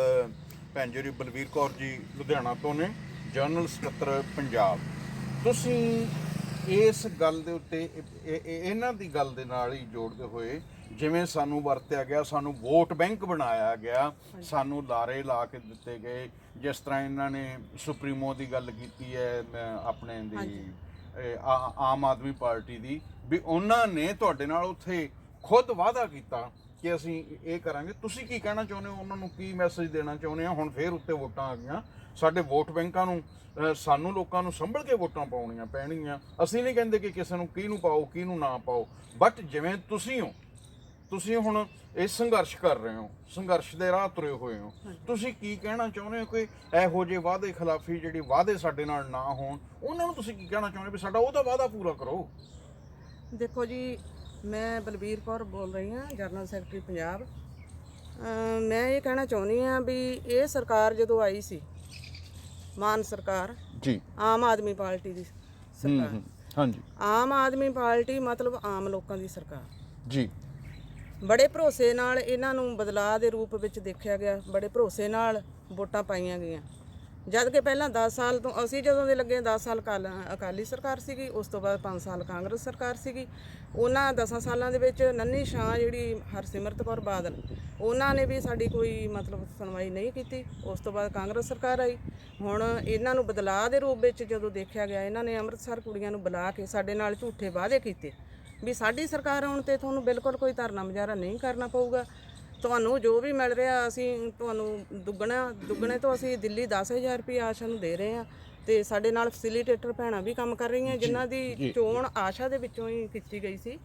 ਭੈਣ ਜੀ ਬਲਵੀਰ ਕੌਰ ਜੀ ਲੁਧਿਆਣਾ ਤੋਂ ਨੇ ਜਨਰਲ ਸਕੱਤਰ ਪੰਜਾਬ। ਤੁਸੀਂ ਇਸ ਗੱਲ ਦੇ ਉੱਤੇ ਇਹ- ਇਹ- ਇਹ- ਇਹਨਾਂ ਦੀ ਗੱਲ ਦੇ ਨਾਲ ਹੀ ਜੋੜਦੇ ਹੋਏ ਜਿਵੇਂ ਸਾਨੂੰ ਵਰਤਿਆ ਗਿਆ ਸਾਨੂੰ ਵੋਟ ਬੈਂਕ ਬਣਾਇਆ ਗਿਆ ਸਾਨੂੰ ਲਾਰੇ ਲਾ ਕੇ ਦਿੱਤੇ ਗਏ ਜਿਸ ਤਰ੍ਹਾਂ ਇਹਨਾਂ ਨੇ ਸੁਪਰੀਮੋ ਦੀ ਗੱਲ ਕੀਤੀ ਹੈ ਆਪਣੇ ਦੀ ਆਮ ਆਦਮੀ ਪਾਰਟੀ ਦੀ ਵੀ ਉਹਨਾਂ ਨੇ ਤੁਹਾਡੇ ਨਾਲ ਉੱਥੇ ਖੁਦ ਵਾਅਦਾ ਕੀਤਾ ਕਿ ਅਸੀਂ ਇਹ ਕਰਾਂਗੇ। ਤੁਸੀਂ ਕੀ ਕਹਿਣਾ ਚਾਹੁੰਦੇ ਹੋ? ਉਹਨਾਂ ਨੂੰ ਕੀ ਮੈਸੇਜ ਦੇਣਾ ਚਾਹੁੰਦੇ ਹੋ ਹੁਣ ਫੇਰ ਉੱਤੇ ਵੋਟਾਂ ਆ ਗਈਆਂ। ਸਾਡੇ ਵੋਟ ਬੈਂਕਾਂ ਨੂੰ ਸਾਨੂੰ ਲੋਕਾਂ ਨੂੰ ਸੰਭਲ ਕੇ ਵੋਟਾਂ ਪਾਉਣੀਆਂ ਪੈਣਗੀਆਂ। ਅਸੀਂ ਨਹੀਂ ਕਹਿੰਦੇ ਕਿ ਕਿਸੇ ਨੂੰ ਕਿਹਨੂੰ ਪਾਓ ਕਿਹਨੂੰ ਨਾ ਪਾਓ। ਬਟ ਜਿਵੇਂ ਤੁਸੀਂ ਹੋ ਤੁਸੀਂ ਹੁਣ ਇਹ ਸੰਘਰਸ਼ ਕਰ ਰਹੇ ਹੋ ਸੰਘਰਸ਼ ਦੇ ਰਾਹ ਤੁਰੇ ਹੋਏ ਹੋ। ਤੁਸੀਂ ਕੀ ਕਹਿਣਾ ਚਾਹੁੰਦੇ ਹੋ ਕਿ ਇਹੋ ਜਿਹੇ ਵਾਅਦੇ ਖਿਲਾਫੀ ਜਿਹੜੀ ਵਾਅਦੇ ਸਾਡੇ ਨਾਲ ਨਾ ਹੋਣ ਉਹਨਾਂ ਨੂੰ ਤੁਸੀਂ ਕੀ ਕਹਿਣਾ ਚਾਹੁੰਦੇ ਵੀ ਸਾਡਾ ਉਹਦਾ ਵਾਅਦਾ ਪੂਰਾ ਕਰੋ? ਦੇਖੋ ਜੀ ਮੈਂ ਬਲਬੀਰ ਕੌਰ ਬੋਲ ਰਹੀ ਹਾਂ ਜਨਰਲ ਸੈਕਟਰੀ ਪੰਜਾਬ। ਮੈਂ ਇਹ ਕਹਿਣਾ ਚਾਹੁੰਦੀ ਹਾਂ ਵੀ ਇਹ ਸਰਕਾਰ ਜਦੋਂ ਆਈ ਸੀ ਮਾਨ ਸਰਕਾਰ ਜੀ। ਆਮ ਆਦਮੀ ਪਾਰਟੀ ਦੀ ਸਰਕਾਰ। ਹਾਂਜੀ। ਆਮ ਆਦਮੀ ਪਾਰਟੀ ਮਤਲਬ ਆਮ ਲੋਕਾਂ ਦੀ ਸਰਕਾਰ। ਜੀ। ਬੜੇ ਭਰੋਸੇ ਨਾਲ ਇਹਨਾਂ ਨੂੰ ਬਦਲਾਅ ਦੇ ਰੂਪ ਵਿੱਚ ਦੇਖਿਆ ਗਿਆ ਬੜੇ ਭਰੋਸੇ ਨਾਲ ਵੋਟਾਂ ਪਾਈਆਂ ਗਈਆਂ। ਜਦ ਕਿ ਪਹਿਲਾਂ 10 ਸਾਲ ਤੋਂ, ਅਸੀਂ ਜਦੋਂ ਦੇ ਲੱਗੇ 10 ਸਾਲ ਕਾਲ- ਅਕਾਲੀ ਸਰਕਾਰ ਸੀਗੀ, ਉਸ ਤੋਂ ਬਾਅਦ 5 ਸਾਲ ਕਾਂਗਰਸ ਸਰਕਾਰ ਸੀਗੀ। ਉਹਨਾਂ 10 ਸਾਲਾਂ ਦੇ ਵਿੱਚ ਨੰਨੀ ਸ਼ਾਹ ਜਿਹੜੀ ਹਰਸਿਮਰਤ ਕੌਰ ਬਾਦਲ, ਉਹਨਾਂ ਨੇ ਵੀ ਸਾਡੀ ਕੋਈ ਮਤਲਬ ਸੁਣਵਾਈ ਨਹੀਂ ਕੀਤੀ। ਉਸ ਤੋਂ ਬਾਅਦ ਕਾਂਗਰਸ ਸਰਕਾਰ ਆਈ। ਹੁਣ ਇਹਨਾਂ ਨੂੰ ਬਦਲਾਅ ਦੇ ਰੂਪ ਵਿੱਚ ਜਦੋਂ ਦੇਖਿਆ ਗਿਆ, ਇਹਨਾਂ ਨੇ ਅੰਮ੍ਰਿਤਸਰ ਕੁੜੀਆਂ ਨੂੰ ਬੁਲਾ ਕੇ ਸਾਡੇ ਨਾਲ ਝੂਠੇ ਵਾਅਦੇ ਕੀਤੇ। ਵੀ ਸਾਡੀ ਸਰਕਾਰ ਆਉਣ ਤੇ ਤੁਹਾਨੂੰ ਬਿਲਕੁਲ ਕੋਈ ਧਰਨਾ ਮੁਜ਼ਾਹਰਾ ਨਹੀਂ ਕਰਨਾ ਪਊਗਾ। ਤੁਹਾਨੂੰ ਜੋ ਵੀ ਮਿਲ ਰਿਹਾ ਅਸੀਂ ਤੁਹਾਨੂੰ ਦੁੱਗਣਾ ਦੁੱਗਣੇ ਤੋਂ ਅਸੀਂ ਦਿੱਲੀ 10000 ਰੁਪਏ ਆਸ਼ਾ ਨੂੰ ਦੇ ਰਹੇ ਹਾਂ ਤੇ ਸਾਡੇ ਨਾਲ ਫੈਸਿਲੀਟੇਟਰ ਭੈਣਾਂ ਵੀ ਕੰਮ ਕਰ ਰਹੀਆਂ ਜਿਨ੍ਹਾਂ ਦੀ ਚੋਣ ਆਸ਼ਾ ਦੇ ਵਿੱਚੋਂ ਹੀ ਕੀਤੀ ਗਈ ਸੀ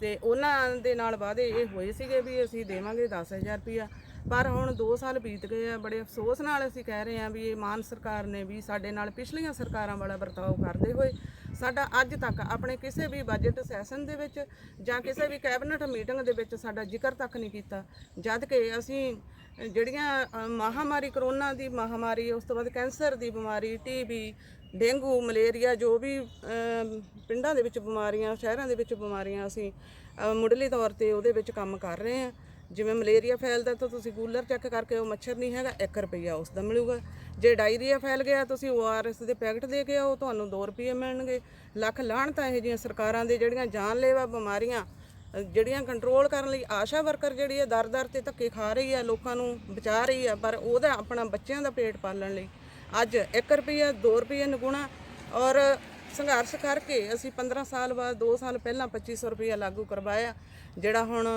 ਤੇ ਉਹਨਾਂ ਦੇ ਨਾਲ ਵਾਅਦੇ ਇਹ ਹੋਏ ਸੀਗੇ ਵੀ ਅਸੀਂ ਦੇਵਾਂਗੇ 10000 ਰੁਪਇਆ। ਪਰ ਹੁਣ 2 ਸਾਲ ਬੀਤ ਗਏ ਆ ਬੜੇ ਅਫਸੋਸ ਨਾਲ ਅਸੀਂ ਕਹਿ ਰਹੇ ਹਾਂ ਵੀ ਇਹ ਮਾਨ ਸਰਕਾਰ ਨੇ ਵੀ ਸਾਡੇ ਨਾਲ ਪਿਛਲੀਆਂ ਸਰਕਾਰਾਂ ਵਾਲਾ ਵਰਤਾਓ ਕਰਦੇ ਹੋਏ ਸਾਡਾ ਅੱਜ ਤੱਕ ਆਪਣੇ ਕਿਸੇ ਵੀ ਬਜਟ ਸੈਸ਼ਨ ਦੇ ਵਿੱਚ ਜਾਂ ਕਿਸੇ ਵੀ ਕੈਬਨਿਟ ਮੀਟਿੰਗ ਦੇ ਵਿੱਚ ਸਾਡਾ ਜ਼ਿਕਰ ਤੱਕ ਨਹੀਂ ਕੀਤਾ। ਜਦ ਕਿ ਅਸੀਂ ਜਿਹੜੀਆਂ ਅ, ਮਹਾਮਾਰੀ ਕਰੋਨਾ ਦੀ ਮਹਾਮਾਰੀ ਉਸ ਤੋਂ ਬਾਅਦ ਕੈਂਸਰ ਦੀ ਬਿਮਾਰੀ ਟੀਬੀ ਡੇਂਗੂ ਮਲੇਰੀਆ ਜੋ ਵੀ ਪਿੰਡਾਂ ਦੇ ਵਿੱਚ ਬਿਮਾਰੀਆਂ ਸ਼ਹਿਰਾਂ ਦੇ ਵਿੱਚ ਬਿਮਾਰੀਆਂ ਅਸੀਂ ਅ, ਮੁੱਢਲੇ ਤੌਰ ਤੇ ਉਹਦੇ ਵਿੱਚ ਕੰਮ ਕਰ ਰਹੇ ਹਾਂ। ਜਿਵੇਂ ਮਲੇਰੀਆ ਫੈਲਦਾ ਤਾਂ ਤੁਸੀਂ ਕੂਲਰ ਚੈੱਕ ਕਰਕੇ ਉਹ ਮੱਛਰ ਨਹੀਂ ਹੈਗਾ 1 ਰੁਪਈਆ ਉਸ ਦਾ ਮਿਲੂਗਾ। ਜੇ ਡਾਇਰੀਆ ਫੈਲ ਗਿਆ, ਤੁਸੀਂ ORS ਦੇ ਪੈਕਟ ਦੇ ਕੇ ਆਓ, ਤੁਹਾਨੂੰ 2 ਰੁਪਏ ਮਿਲਣਗੇ। ਲੱਖ ਲਾਹਣ ਤਾਂ ਇਹ ਜਿਹੀਆਂ ਸਰਕਾਰਾਂ ਦੇ ਜਿਹੜੀਆਂ ਜਾਨਲੇਵਾ ਬਿਮਾਰੀਆਂ ਜਿਹੜੀਆਂ ਕੰਟਰੋਲ ਕਰਨ ਲਈ ਆਸ਼ਾ ਵਰਕਰ ਜਿਹੜੀ ਹੈ ਦਰ-ਦਰ ਤੇ ਧੱਕੇ ਖਾ ਰਹੀ ਹੈ, ਲੋਕਾਂ ਨੂੰ ਬਚਾ ਰਹੀ ਹੈ, ਪਰ ਉਹਦਾ ਆਪਣਾ ਬੱਚਿਆਂ ਦਾ ਪੇਟ ਪਾਲਣ ਲਈ ਅੱਜ 1 ਰੁਪਿਆ 2 ਰੁਪਏ ਨਗੁਣਾ ਔਰ ਸੰਘਰਸ਼ ਕਰਕੇ ਅਸੀਂ 15 ਸਾਲ ਬਾਅਦ 2 ਸਾਲ ਪਹਿਲਾਂ 2500 ਰੁਪਇਆ ਲਾਗੂ ਕਰਵਾਇਆ, ਜਿਹੜਾ ਹੁਣ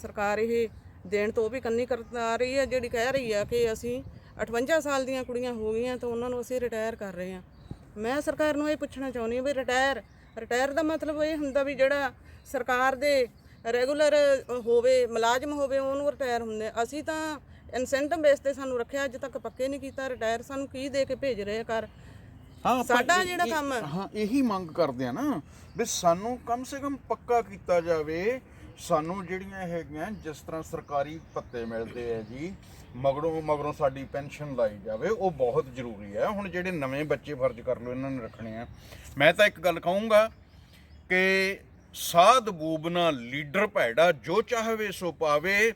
ਸਰਕਾਰ ਇਹ ਦੇਣ ਤੋਂ ਵੀ ਕੰਨੀ ਕਰਤਾ ਰਹੀ ਹੈ, ਜਿਹੜੀ ਕਹਿ ਰਹੀ ਹੈ ਕਿ ਅਸੀਂ 58 ਸਾਲ ਦੀਆਂ ਕੁੜੀਆਂ ਹੋ ਗਈਆਂ ਤਾਂ ਉਹਨਾਂ ਨੂੰ ਅਸੀਂ ਰਿਟਾਇਰ ਕਰ ਰਹੇ ਹਾਂ। ਮੈਂ ਸਰਕਾਰ ਨੂੰ ਇਹ ਪੁੱਛਣਾ ਚਾਹੁੰਦੀ ਹਾਂ ਵੀ ਰਿਟਾਇਰ ਰਿਟਾਇਰ ਦਾ ਮਤਲਬ ਇਹ ਹੁੰਦਾ ਵੀ ਜਿਹੜਾ ਸਰਕਾਰ ਦੇ ਰੈਗੂਲਰ ਹੋਵੇ, ਮੁਲਾਜ਼ਮ ਹੋਵੇ, ਉਹਨੂੰ ਰਿਟਾਇਰ ਹੁੰਦੇ ਅਸੀਂ ਤਾਂ ਇਨਸੈਂਟਿਵ ਬੇਸ ਤੇ ਸਾਨੂੰ ਰੱਖਿਆ, ਅੱਜ ਤੱਕ ਪੱਕੇ ਨਹੀਂ ਕੀਤਾ ਰਿਟਾਇਰ ਸਾਨੂੰ ਕੀ ਦੇ ਕੇ ਭੇਜ ਰਹੇ ਆ ਕਰ ਹਾਂ ਆਪਾਂ ਸਾਡਾ ਇਹ- ਜਿਹੜਾ ਇਹ- ਕੰਮ ਹੈ। ਹਾਂ ਇਹੀ ਮੰਗ ਕਰਦੇ ਆ ਨਾ ਵੀ ਸਾਨੂੰ ਕਮ ਸੇ ਕਮ ਪੱਕਾ ਕੀਤਾ ਜਾਵੇ। ਸਾਨੂੰ ਜਿਹੜੀਆਂ ਹੈਗੀਆਂ ਜਿਸ ਤਰ੍ਹਾਂ ਸਰਕਾਰੀ ਭੱਤੇ ਮਿਲਦੇ ਆ ਜੀ ਮਗਰੋਂ ਮਗਰੋਂ ਸਾਡੀ ਪੈਨਸ਼ਨ ਲਾਈ ਜਾਵੇ ਉਹ ਬਹੁਤ ਜ਼ਰੂਰੀ ਹੈ। ਹੁਣ ਜਿਹੜੇ ਨਵੇਂ ਬੱਚੇ ਫਰਜ਼ ਕਰ ਲਓ ਇਹਨਾਂ ਨੇ ਰੱਖਣੇ ਆ। ਮੈਂ ਤਾਂ ਇੱਕ ਗੱਲ ਕਹੂੰਗਾ ਕਿ ਸਾਧ ਬੂਬਨਾ ਲੀਡਰ ਭੈੜਾ ਜੋ ਚਾਹਵੇ ਸੋ ਪਾਵੇ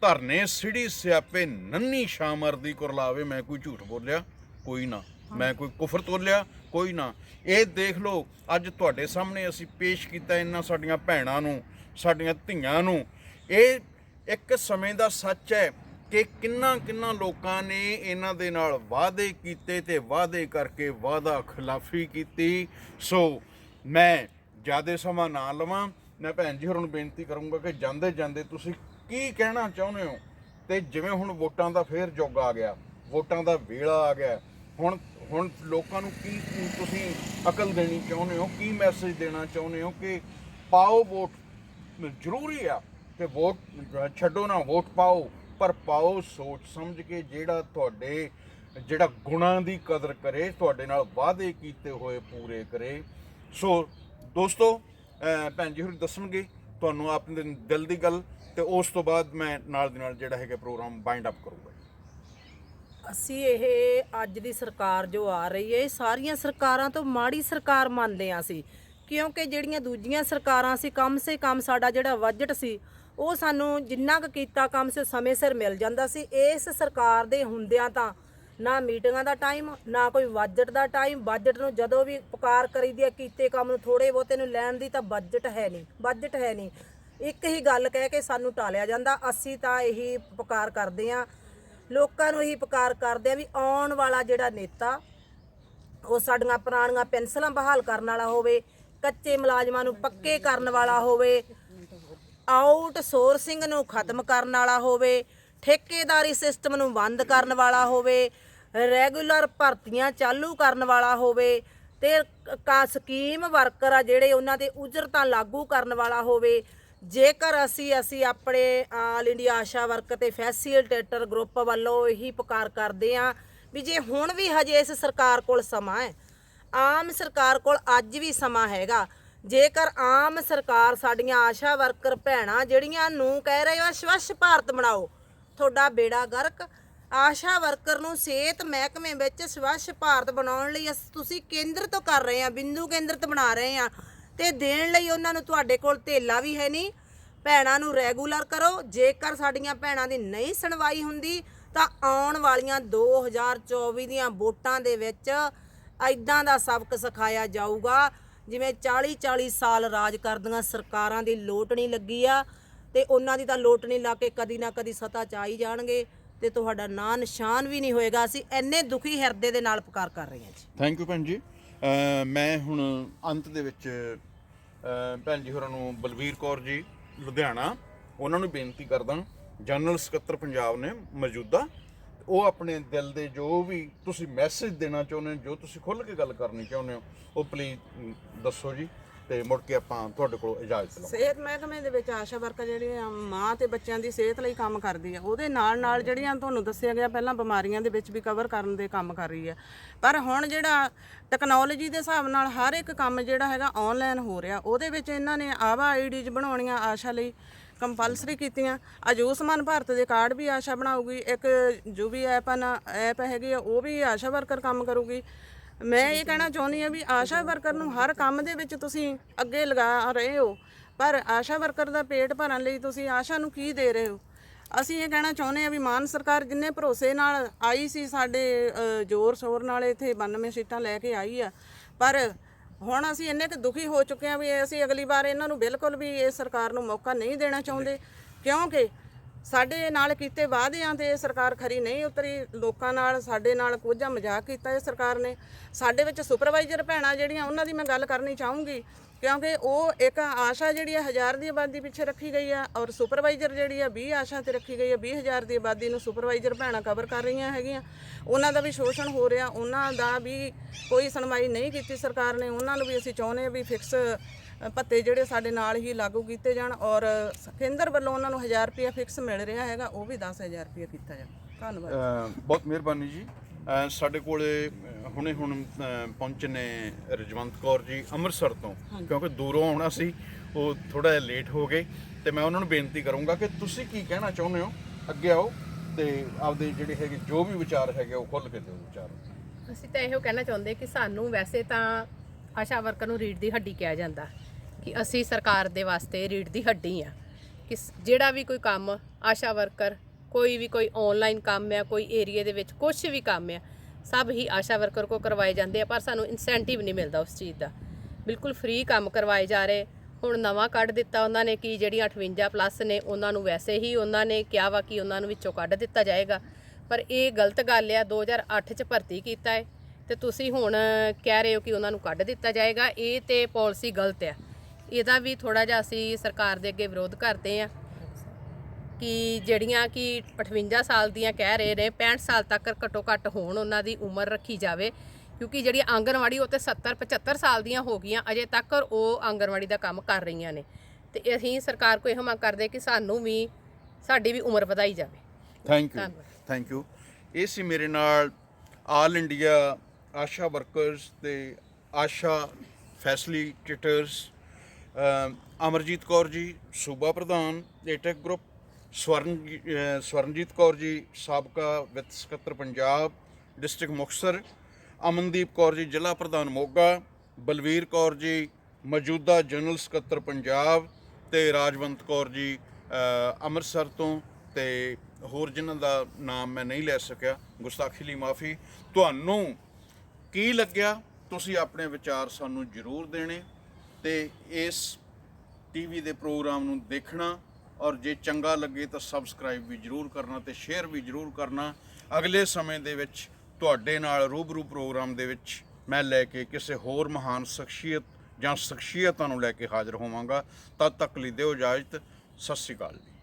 ਧਰਨੇ ਸਿੜੀ ਸਿਆਪੇ ਨੰਨੀ ਸ਼ਾਮਰ ਦੀ ਕੁਰਲਾਵੇ ਮੈਂ ਕੋਈ ਝੂਠ ਬੋਲਿਆ ਕੋਈ ਨਾ। ਮੈਂ ਕੋਈ ਕੁਫਰ ਤੋਲਿਆ? ਕੋਈ ਨਾ। ਇਹ ਦੇਖ ਲਓ, ਅੱਜ ਤੁਹਾਡੇ ਸਾਹਮਣੇ ਅਸੀਂ ਪੇਸ਼ ਕੀਤਾ ਇਹਨਾਂ ਸਾਡੀਆਂ ਭੈਣਾਂ ਨੂੰ, ਸਾਡੀਆਂ ਧੀਆਂ ਨੂੰ। ਇਹ ਇੱਕ ਸਮੇਂ ਦਾ ਸੱਚ ਹੈ ਕਿ ਕਿੰਨਾ ਕਿੰਨਾ ਲੋਕਾਂ ਨੇ ਇਹਨਾਂ ਦੇ ਨਾਲ ਵਾਅਦੇ ਕੀਤੇ ਤੇ ਵਾਅਦੇ ਕਰਕੇ ਵਾਅਦਾ ਖਿਲਾਫੀ ਕੀਤੀ। ਸੋ ਮੈਂ ਜ਼ਿਆਦਾ ਸਮਾਂ ਨਾ ਲਵਾਂ। ਮੈਂ ਭੈਣ ਜੀ ਹੋਰਾਂ ਨੂੰ ਬੇਨਤੀ ਕਰੂੰਗਾ ਕਿ ਜਾਂਦੇ ਜਾਂਦੇ ਤੁਸੀਂ ਕੀ ਕਹਿਣਾ ਚਾਹੁੰਦੇ ਹੋ? ਤੇ ਜਿਵੇਂ ਹੁਣ ਵੋਟਾਂ ਦਾ ਫੇਰ ਯੁੱਗ ਆ ਗਿਆ, ਵੋਟਾਂ ਦਾ ਵੇਲਾ ਆ ਗਿਆ, ਹੁਣ ਹੁਣ ਲੋਕਾਂ ਨੂੰ ਕੀ ਤੁਸੀਂ ਅਕਲ ਦੇਣੀ ਚਾਹੁੰਦੇ ਹੋ? ਕੀ ਮੈਸੇਜ ਦੇਣਾ ਚਾਹੁੰਦੇ ਹੋ ਕਿ ਪਾਓ ਵੋਟ ਜ਼ਰੂਰੀ ਆ ਕਿ ਵੋਟ ਛੱਡੋ ਨਾ ਵੋਟ ਪਾਓ, ਪਰ ਪਾਓ ਸੋਚ ਸਮਝ ਕੇ ਜਿਹੜਾ ਤੁਹਾਡੇ, ਜਿਹੜਾ ਗੁਣਾਂ ਦੀ ਕਦਰ ਕਰੇ, ਤੁਹਾਡੇ ਨਾਲ ਵਾਅਦੇ ਕੀਤੇ ਹੋਏ ਪੂਰੇ ਕਰੇ। ਸੋ ਦੋਸਤੋ ਭੈਣ ਜੀ ਹੋਰੀ ਦੱਸਣਗੇ ਤੁਹਾਨੂੰ ਆਪਣੇ ਦਿਲ ਦੀ ਗੱਲ ਤੇ ਉਸ ਤੋਂ ਬਾਅਦ ਮੈਂ ਨਾਲ ਦੀ ਨਾਲ ਜਿਹੜਾ ਹੈਗਾ ਪ੍ਰੋਗਰਾਮ ਬਾਈਂਡ ਅਪ ਕਰੂੰਗਾ। ਅਸੀਂ ਇਹ ਅੱਜ ਦੀ ਸਰਕਾਰ ਜੋ ਆ ਰਹੀ ਹੈ, ਇਹ ਸਾਰੀਆਂ ਸਰਕਾਰਾਂ ਤੋਂ ਮਾੜੀ ਸਰਕਾਰ ਮੰਨਦੇ ਆ ਅਸੀਂ। ਕਿਉਂਕਿ ਜਿਹੜੀਆਂ ਦੂਜੀਆਂ ਸਰਕਾਰਾਂ ਸੀ, ਕਮ ਸੇ ਕਮ ਸਾਡਾ ਜਿਹੜਾ ਬਜਟ ਸੀ, ਉਹ ਸਾਨੂੰ ਜਿੰਨਾ ਕੁ ਕੀਤਾ ਕੰਮ ਸੇ ਸਮੇਂ ਸਿਰ ਮਿਲ ਜਾਂਦਾ ਸੀ। ਇਸ ਸਰਕਾਰ ਦੇ ਹੁੰਦਿਆਂ ਤਾਂ ਨਾ ਮੀਟਿੰਗਾਂ ਦਾ ਟਾਈਮ, ਨਾ ਕੋਈ ਬਜਟ ਦਾ ਟਾਈਮ। ਬਜਟ ਨੂੰ ਜਦੋਂ ਵੀ ਪੁਕਾਰ ਕਰੀਦੀ ਹੈ, ਕੀਤੇ ਕੰਮ ਨੂੰ ਥੋੜੇ ਬਹੁਤੇ ਨੂੰ ਲੈਣ ਦੀ ਤਾਂ ਬਜਟ ਹੈ ਨਹੀਂ, ਬਜਟ ਹੈ ਨਹੀਂ। ਇੱਕ ਹੀ ਗੱਲ ਕਹਿ ਕੇ ਸਾਨੂੰ ਟਾਲਿਆ ਜਾਂਦਾ, ਅਸੀਂ ਤਾਂ ਇਹੀ ਪੁਕਾਰ ਕਰਦੇ ਆ ਲੋਕਾਂ ਨੂੰ ਇਹੀ ਪੁਕਾਰ ਕਰਦੇ ਆ ਵੀ ਆਉਣ ਵਾਲਾ ਜਿਹੜਾ ਨੇਤਾ, ਉਹ ਸਾਡੀਆਂ ਪੁਰਾਣੀਆਂ ਪੈਨਸਲਾਂ ਬਹਾਲ ਕਰਨ ਵਾਲਾ ਹੋਵੇ, ਕੱਚੇ ਮੁਲਾਜ਼ਮਾਂ ਨੂੰ ਪੱਕੇ ਕਰਨ ਵਾਲਾ ਹੋਵੇ ਆਊਟ ਸੋਰਸਿੰਗ ਨੂੰ ਖਤਮ ਕਰਨ ਵਾਲਾ ਹੋਵੇ, ਠੇਕੇਦਾਰੀ ਸਿਸਟਮ ਨੂੰ ਬੰਦ ਕਰਨ ਵਾਲਾ ਹੋਵੇ ਰੈਗੂਲਰ ਭਰਤੀਆਂ ਚਾਲੂ ਕਰਨ ਵਾਲਾ ਹੋਵੇ, ਤੇ ਕਾ ਸਕੀਮ ਵਰਕਰ ਆ ਜਿਹੜੇ ਉਹਨਾਂ 'ਤੇ ਉਜਰਤਾਂ ਲਾਗੂ ਕਰਨ ਵਾਲਾ ਹੋਵੇ ਜੇਕਰ ਅਸੀਂ ਅਸੀਂ ਆਪਣੇ ਆਲ ਇੰਡੀਆ ਆਸ਼ਾ ਵਰਕਰ ਤੇ ਫੈਸੀਲੀਟੇਟਰ ਗਰੁੱਪ ਵੱਲੋਂ ਇਹੀ ਪੁਕਾਰ ਕਰਦੇ ਆ ਵੀ ਜੇ ਹੁਣ ਵੀ ਹਜੇ ਇਸ ਸਰਕਾਰ ਕੋਲ ਸਮਾਂ ਹੈ, ਆਮ ਸਰਕਾਰ ਕੋਲ ਅੱਜ ਵੀ ਸਮਾਂ ਹੈਗਾ। ਜੇਕਰ ਆਮ ਸਰਕਾਰ ਸਾਡੀਆਂ ਆਸ਼ਾ ਵਰਕਰ ਭੈਣਾਂ ਜਿਹੜੀਆਂ ਨੂੰ ਕਹਿ ਰਹੇ ਹੋ ਸਵੱਛ ਭਾਰਤ ਬਣਾਓ, ਤੁਹਾਡਾ ਬੇੜਾ ਗਰਕ। ਆਸ਼ਾ ਵਰਕਰ ਨੂੰ ਸਿਹਤ ਮਹਿਕਮੇ ਵਿੱਚ ਸਵੱਛ ਭਾਰਤ ਬਣਾਉਣ ਲਈ ਅਸ- ਤੁਸੀਂ ਕੇਂਦਰ ਤੋਂ ਕਰ ਰਹੇ ਆ, ਬਿੰਦੂ ਕੇਂਦਰਿਤ ਬਣਾ ਰਹੇ ਆ। ਤੇ ਦੇਣ ਲਈ ਉਹਨਾਂ ਨੂੰ ਤੁਹਾਡੇ ਕੋਲ ਧੇਲਾ ਵੀ ਹੈ ਨਹੀਂ। ਭੈਣਾਂ ਨੂੰ ਰੈਗੂਲਰ ਕਰੋ। ਜੇਕਰ ਸਾਡੀਆਂ ਭੈਣਾਂ ਦੀ ਨਹੀਂ ਸੁਣਵਾਈ ਹੁੰਦੀ, ਤਾਂ ਆਉਣ ਵਾਲੀਆਂ 2024 ਦੀਆਂ ਵੋਟਾਂ ਦੇ ਵਿੱਚ ਐਦਾਂ ਦਾ ਸਬਕ ਸਿਖਾਇਆ ਜਾਊਗਾ, ਜਿਵੇਂ 40 40 ਸਾਲ ਰਾਜ ਕਰਦੀਆਂ ਸਰਕਾਰਾਂ ਦੀ ਲੋਟ ਨਹੀਂ ਲੱਗੀ ਆ ਤੇ ਉਹਨਾਂ ਦੀ ਤਾਂ ਲੋਟ ਨਹੀਂ ਲਾ ਕੇ ਕਦੀ ਨਾ ਕਦੀ ਸਤਾ ਚ ਆਈ ਜਾਣਗੇ ਤੇ ਤੁਹਾਡਾ ਨਾਂ ਨਿਸ਼ਾਨ ਵੀ ਨਹੀਂ ਹੋਏਗਾ। ਅਸੀਂ ਇੰਨੇ ਦੁਖੀ ਹਿਰਦੇ ਦੇ ਨਾਲ ਪੁਕਾਰ ਕਰ ਰਹੇ ਹਾਂ ਜੀ। ਥੈਂਕ ਯੂ ਭੈਣ ਜੀ। ਮੈਂ ਹੁਣ ਅੰਤ ਦੇ ਵਿੱਚ ਭੈਣ ਜੀ, ਹੋਰਾਂ ਨੂੰ ਬਲਵੀਰ ਕੌਰ ਜੀ, ਲੁਧਿਆਣਾ। ਉਹਨਾਂ ਨੂੰ ਬੇਨਤੀ ਕਰਦਾ ਜਨਰਲ ਸਕੱਤਰ ਪੰਜਾਬ ਨੇ ਮੌਜੂਦਾ, ਉਹ ਆਪਣੇ ਦਿਲ ਦੇ ਜੋ ਵੀ ਤੁਸੀਂ ਮੈਸੇਜ ਦੇਣਾ ਚਾਹੁੰਦੇ ਹੋ, ਜੋ ਤੁਸੀਂ ਖੁੱਲ੍ਹ ਕੇ ਗੱਲ ਕਰਨੀ ਚਾਹੁੰਦੇ ਹੋ, ਉਹ ਪਲੀਜ਼ ਦੱਸੋ ਜੀ। ਤੇ ਮੁੜ ਕੇ ਆਪਾਂ ਤੁਹਾਡੇ ਕੋਲ ਇਜਾਜ਼ਤ ਲਵਾਂਗੇ। ਸਿਹਤ ਮਹਿਕਮੇ ਦੇ ਵਿੱਚ ਆਸ਼ਾ ਵਰਕਰ ਜਿਹੜੀ ਆ, ਮਾਂ ਤੇ ਬੱਚਿਆਂ ਦੀ ਸਿਹਤ ਲਈ ਕੰਮ ਕਰਦੀ ਹੈ ਉਹਦੇ ਨਾਲ ਨਾਲ ਜਿਹੜੀਆਂ ਤੁਹਾਨੂੰ ਦੱਸਿਆ ਗਿਆ, ਪਹਿਲਾਂ ਬਿਮਾਰੀਆਂ ਦੇ ਵਿੱਚ ਵੀ ਕਵਰ ਕਰਨ ਦੇ ਕੰਮ ਕਰ ਰਹੀ ਹੈ ਪਰ ਹੁਣ ਜਿਹੜਾ ਟੈਕਨੋਲੋਜੀ ਦੇ ਹਿਸਾਬ ਨਾਲ ਹਰ ਇੱਕ ਕੰਮ ਜਿਹੜਾ ਹੈਗਾ ਆਨਲਾਈਨ ਹੋ ਰਿਹਾ। ਉਹਦੇ ਵਿੱਚ ਇਹਨਾਂ ਨੇ ਆਵਾ ਆਈਡੀਜ਼ ਬਣਾਉਣੀਆਂ ਆਸ਼ਾ ਲਈ ਕੰਪਲਸਰੀ ਕੀਤੀਆਂ। ਆਯੁਸ਼ਮਾਨ ਭਾਰਤ ਦੇ ਕਾਰਡ ਵੀ ਆਸ਼ਾ ਬਣਾਊਗੀ। ਇੱਕ ਜੋ ਵੀ ਐਪ ਨਾ ਐਪ ਹੈਗੀ ਆ, ਉਹ ਵੀ ਆਸ਼ਾ ਵਰਕਰ ਕੰਮ ਕਰੂਗੀ। ਮੈਂ ਇਹ ਕਹਿਣਾ ਚਾਹੁੰਦੀ ਆ ਵੀ ਆਸ਼ਾ ਵਰਕਰ ਨੂੰ ਹਰ ਕੰਮ ਦੇ ਵਿੱਚ ਤੁਸੀਂ ਅੱਗੇ ਲਗਾ ਰਹੇ ਹੋ, ਪਰ ਆਸ਼ਾ ਵਰਕਰ ਦਾ ਪੇਟ ਭਰਨ ਲਈ ਤੁਸੀਂ ਆਸ਼ਾ ਨੂੰ ਕੀ ਦੇ ਰਹੇ ਹੋ? ਅਸੀਂ ਇਹ ਕਹਿਣਾ ਚਾਹੁੰਦੇ ਆ ਵੀ ਮਾਨ ਸਰਕਾਰ ਜਿੰਨੇ ਭਰੋਸੇ ਨਾਲ ਆਈ ਸੀ ਸਾਡੇ ਜ਼ੋਰ ਸ਼ੋਰ ਨਾਲ ਇੱਥੇ 92 ਸੀਟਾਂ ਲੈ ਕੇ ਆਈ ਆ, ਪਰ ਹੁਣ ਅਸੀਂ ਇੰਨੇ ਕੁ ਦੁਖੀ ਹੋ ਚੁੱਕੇ ਆ ਵੀ ਅਸੀਂ ਅਗਲੀ ਵਾਰ ਇਹਨਾਂ ਨੂੰ ਬਿਲਕੁਲ ਵੀ ਇਹ ਸਰਕਾਰ ਨੂੰ ਮੌਕਾ ਨਹੀਂ ਦੇਣਾ ਚਾਹੁੰਦੇ, ਕਿਉਂਕਿ ਸਾਡੇ ਨਾਲ ਕੀਤੇ ਵਾਅਦਿਆਂ ਤੇ ਸਰਕਾਰ ਖਰੀ ਨਹੀਂ ਉਤਰੀ, ਲੋਕਾਂ ਨਾਲ, ਸਾਡੇ ਨਾਲ ਕੋਝਾ ਮਜ਼ਾਕ ਕੀਤਾ ਇਹ ਸਰਕਾਰ ਨੇ। ਸਾਡੇ ਵਿੱਚ ਸੁਪਰਵਾਈਜ਼ਰ ਭੈਣਾਂ ਜਿਹੜੀਆਂ, ਉਹਨਾਂ ਦੀ ਮੈਂ ਗੱਲ ਕਰਨੀ ਚਾਹੂੰਗੀ, ਕਿਉਂਕਿ ਉਹ ਇੱਕ ਆਸ਼ਾ ਜਿਹੜੀ ਹੈ ਹਜ਼ਾਰ ਦੀ ਆਬਾਦੀ ਪਿੱਛੇ ਰੱਖੀ ਗਈ ਆ, ਔਰ ਸੁਪਰਵਾਈਜ਼ਰ ਜਿਹੜੀ ਆ 20 ਆਸ਼ਾ ਤੇ ਰੱਖੀ ਗਈ ਆ 20000 ਦੀ ਆਬਾਦੀ ਨੂੰ ਸੁਪਰਵਾਈਜ਼ਰ ਭੈਣਾਂ ਕਵਰ ਕਰ ਰਹੀਆਂ ਹੈਗੀਆਂ। ਉਹਨਾਂ ਦਾ ਵੀ ਸ਼ੋਸ਼ਣ ਹੋ ਰਿਹਾ, ਉਹਨਾਂ ਦਾ ਵੀ ਕੋਈ ਸੁਣਵਾਈ ਨਹੀਂ ਕੀਤੀ ਸਰਕਾਰ ਨੇ, ਉਹਨਾਂ ਨੂੰ ਵੀ ਅਸੀਂ ਚਾਹੁੰਦੇ ਆ ਵੀ ਫਿਕਸ ਭੱਤੇ ਜਿਹੜੇ ਸਾਡੇ ਨਾਲ ਹੀ ਲਾਗੂ ਕੀਤੇ ਜਾਣ ਔਰ ਕੇਂਦਰ ਵੱਲੋਂ ਉਹਨਾਂ ਨੂੰ 1000 ਰੁਪਏ ਫਿਕਸ ਮਿਲ ਰਿਹਾ ਹੈਗਾ ਉਹ ਵੀ 10000 ਰੁਪਏ ਕੀਤਾ ਜਾਵੇ। ਧੰਨਵਾਦ। ਬਹੁਤ ਮਿਹਰਬਾਨੀ ਜੀ। ਸਾਡੇ ਕੋਲੇ ਹੁਣੇ ਹੁਣ ਪਹੁੰਚੇ ਨੇ ਰਜਵੰਤ ਕੌਰ ਜੀ ਅੰਮ੍ਰਿਤਸਰ ਤੋਂ ਕਿਉਂਕਿ ਦੂਰੋਂ ਆਉਣਾ ਸੀ ਉਹ ਥੋੜਾ ਜਿਹਾ ਲੇਟ ਹੋ ਗਏ। ਤੇ ਮੈਂ ਉਹਨਾਂ ਨੂੰ ਬੇਨਤੀ ਕਰੂੰਗਾ ਕਿ ਤੁਸੀਂ ਕੀ ਕਹਿਣਾ ਚਾਹੁੰਦੇ ਹੋ? ਅੱਗੇ ਆਓ ਤੇ ਆਪਦੇ ਜਿਹੜੇ ਹੈਗੇ ਜੋ ਵੀ ਵਿਚਾਰ ਹੈਗੇ ਉਹ ਖੁੱਲ੍ਹ ਕੇ ਦਿਓ ਵਿਚਾਰ। ਅਸੀਂ ਤਾਂ ਇਹੋ ਕਹਿਣਾ ਚਾਹੁੰਦੇ ਕਿ ਸਾਨੂੰ ਵੈਸੇ ਤਾਂ ਆਸ਼ਾ ਵਰਕਰ ਨੂੰ ਰੀੜ ਦੀ ਹੱਡੀ ਕਿਹਾ ਜਾਂਦਾ। ਕਿ ਅਸੀਂ ਸਰਕਾਰ ਦੇ ਵਾਸਤੇ ਰੀੜ ਦੀ ਹੱਡੀ ਆ। ਕਿ ਜਿਹੜਾ ਵੀ ਕੋਈ ਕੰਮ, ਆਸ਼ਾ ਵਰਕਰ, ਕੋਈ ਵੀ ਕੋਈ ਆਨਲਾਈਨ ਕੰਮ ਆ, ਕੋਈ ਏਰੀਆ ਦੇ ਵਿੱਚ ਕੁਝ ਵੀ ਕੰਮ ਆ, ਸਭ ਹੀ ਆਸ਼ਾ ਵਰਕਰ ਕੋ ਕਰਵਾਏ ਜਾਂਦੇ ਆ, ਪਰ ਸਾਨੂੰ ਇਨਸੈਂਟਿਵ ਨਹੀਂ ਮਿਲਦਾ ਉਸ ਚੀਜ਼ ਦਾ। ਬਿਲਕੁਲ ਫ੍ਰੀ ਕੰਮ ਕਰਵਾਏ ਜਾ ਰਹੇ। ਹੁਣ ਨਵਾਂ ਕੱਢ ਦਿੱਤਾ ਉਹਨਾਂ ਨੇ ਕਿ ਜਿਹੜੀਆਂ 58 ਪਲੱਸ ਨੇ, ਉਹਨਾਂ ਨੂੰ ਵੈਸੇ ਹੀ ਉਹਨਾਂ ਨੇ ਕਿਹਾ ਵਾ ਕਿ ਉਹਨਾਂ ਨੂੰ ਵਿੱਚੋਂ ਕੱਢ ਦਿੱਤਾ ਜਾਏਗਾ। ਪਰ ਇਹ ਗਲਤ ਗੱਲ ਆ 2008 ਚ ਭਰਤੀ ਕੀਤਾ ਹੈ ਤੇ ਤੁਸੀਂ ਹੁਣ ਕਹਿ ਰਹੇ ਹੋ ਕਿ ਉਹਨਾਂ ਨੂੰ ਕੱਢ ਦਿੱਤਾ ਜਾਏਗਾ। ਇਹ ਤੇ ਪਾਲਿਸੀ ਗਲਤ ਆ। ਇਹਦਾ ਵੀ ਥੋੜਾ ਜਿਹਾ ਅਸੀਂ ਸਰਕਾਰ ਦੇ ਅੱਗੇ ਵਿਰੋਧ ਕਰਦੇ ਆ ਕਿ ਜਿਹੜੀਆਂ ਕਿ 58 ਸਾਲ ਦੀਆਂ ਕਹਿ ਰਹੇ ਨੇ 65 ਸਾਲ ਤੱਕ ਘੱਟੋ ਘੱਟ ਹੋਣ ਉਹਨਾਂ ਦੀ ਉਮਰ ਰੱਖੀ ਜਾਵੇ ਕਿਉਂਕਿ ਜਿਹੜੀ ਆਂਗਣਵਾੜੀ ਉਹ ਤੇ 70 75 ਸਾਲ ਦੀਆਂ ਹੋ ਗਈਆਂ ਅਜੇ ਤੱਕ ਉਹ ਆਂਗਣਵਾੜੀ ਦਾ ਕੰਮ ਕਰ ਰਹੀਆਂ ਨੇ। ਤੇ ਅਸੀਂ ਸਰਕਾਰ ਕੋਲ ਇਹ ਮੰਗ ਕਰਦੇ ਕਿ ਸਾਨੂੰ ਵੀ ਸਾਡੀ ਵੀ ਉਮਰ ਵਧਾਈ ਜਾਵੇ। Thank you. ਥੈਂਕ ਯੂ ਇਹ ਸੀ ਮੇਰੇ ਨਾਲ ਆਲ ਇੰਡੀਆ ਆਸ਼ਾ ਵਰਕਰਸ ਤੇ ਆਸ਼ਾ ਫੈਸਿਲੀਟੇਟਰਸ ਅਮਰਜੀਤ ਕੌਰ ਜੀ, ਸੂਬਾ ਪ੍ਰਧਾਨ ਏਟੈਕ ਗਰੁੱਪ, ਸਵਰਨ ਸਵਰਨਜੀਤ ਕੌਰ ਜੀ, ਸਾਬਕਾ ਵਿੱਤ ਸਕੱਤਰ ਪੰਜਾਬ, ਡਿਸਟ੍ਰਿਕਟ ਮੁਕਤਸਰ, ਅਮਨਦੀਪ ਕੌਰ ਜੀ, ਜ਼ਿਲ੍ਹਾ ਪ੍ਰਧਾਨ ਮੋਗਾ, ਬਲਵੀਰ ਕੌਰ ਜੀ, ਮੌਜੂਦਾ ਜਨਰਲ ਸਕੱਤਰ ਪੰਜਾਬ ਤੇ ਰਾਜਵੰਤ ਕੌਰ ਜੀ ਅੰਮ੍ਰਿਤਸਰ ਤੋਂ ਤੇ ਹੋਰ ਜਿਨ੍ਹਾਂ ਦਾ ਨਾਮ ਮੈਂ ਨਹੀਂ ਲੈ ਸਕਿਆ, ਗੁਸਤਾਖੀ ਲਈ ਮਾਫੀ। ਤੁਹਾਨੂੰ ਕੀ ਲੱਗਿਆ? ਤੁਸੀਂ ਆਪਣੇ ਵਿਚਾਰ ਸਾਨੂੰ ਜ਼ਰੂਰ ਦੇਣੇ। ਤੇ ਇਸ ਟੀਵੀ ਦੇ ਪ੍ਰੋਗਰਾਮ ਨੂੰ ਦੇਖਣਾ ਔਰ ਜੇ ਚੰਗਾ ਲੱਗੇ ਤਾਂ ਸਬਸਕ੍ਰਾਈਬ ਵੀ ਜਰੂਰ ਕਰਨਾ ਤੇ ਸ਼ੇਅਰ ਵੀ ਜਰੂਰ ਕਰਨਾ। ਅਗਲੇ ਸਮੇਂ ਦੇ ਵਿੱਚ ਤੁਹਾਡੇ ਨਾਲ ਰੂਬਰੂ ਪ੍ਰੋਗਰਾਮ ਦੇ ਵਿੱਚ ਮੈਂ ਲੈ ਕੇ ਕਿਸੇ ਹੋਰ ਮਹਾਨ ਸ਼ਖਸੀਅਤ ਜਾਂ ਸ਼ਖਸੀਅਤਾਂ ਨੂੰ ਲੈ ਕੇ ਹਾਜ਼ਰ ਹੋਵਾਂਗਾ। ਤਦ ਤੱਕ ਲਈ ਦਿਓ ਇਜਾਜ਼ਤ। ਸਤਿ ਸ਼੍ਰੀ ਅਕਾਲ ਜੀ।